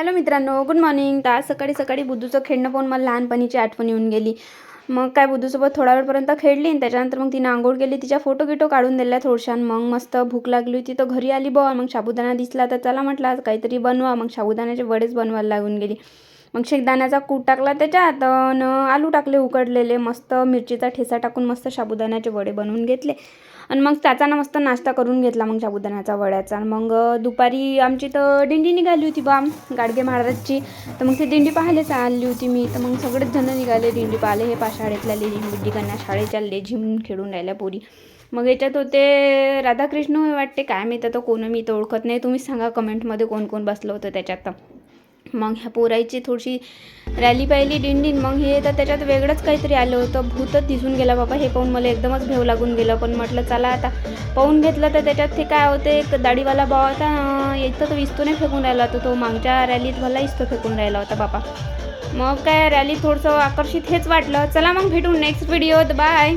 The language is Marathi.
हॅलो मित्रांनो गुड मॉर्निंग तर आज सकाळी सकाळी बुद्धूचं खेळणं पाहून मला लहानपणीची आठवण येऊन गेली. मग काय बुद्धूसोबत थोडा वेळपर्यंत खेळली आणि त्याच्यानंतर मग तिने आंघोळ केली तिच्या फोटो गिटो काढून दिल्या थोडशान. मग मस्त भूक लागली होती तर घरी आली बुवा. मग साबुदाणा दिसला तर चला म्हटलं आज काहीतरी बनवा. मग साबुदाण्याचे वडेच बनवायला लागून गेली. मग शेंगदाण्याचा कूट टाकला त्याच्यात न आलू टाकले उकडलेले मस्त मिरचीचा ठेसा टाकून मस्त साबुदाण्याचे वडे बनवून घेतले. आणि मग त्याचा ना मस्त नाश्ता करून घेतला मग साबुदाण्याचा वड्याचा. आणि मग दुपारी आमची तर दिंडी निघाली होती बा गाडगे महाराजची. तर मग ती दिंडी पाहायलाच आली होती मी. तर मग सगळेच जण निघाले दिंडी पाहिले हे पा शाळेतल्या लेझिम बुद्धी कन्या शाळेच्या लेझिम खेळून राहिल्या पोरी. मग याच्यात होते राधाकृष्ण वाटते काय मी तर कोण मी तर ओळखत नाही. तुम्हीच सांगा कमेंटमध्ये कोण कोण बसलं होतं त्याच्यात. तर मग ह्या पोराईची थोडीशी रॅली पाहिली डिंडीन मग हे तर त्याच्यात वेगळंच काहीतरी आलं होतं. भूतच दिसून गेला बाबा हे पाहून मला एकदमच भेव लागून गेलं. पण म्हटलं चला आता पाहून घेतलं तर त्याच्यात ते काय होते एक दाढीवाला भाव होता इथं तो नाही फेकून राहिला होता. तो मागच्या रॅलीत मला इस्तो फेकून राहिला होता बाबा. मग काय रॅली थोडंसं आकर्षित हेच वाटलं. चला मग भेटू नेक्स्ट व्हिडिओत बाय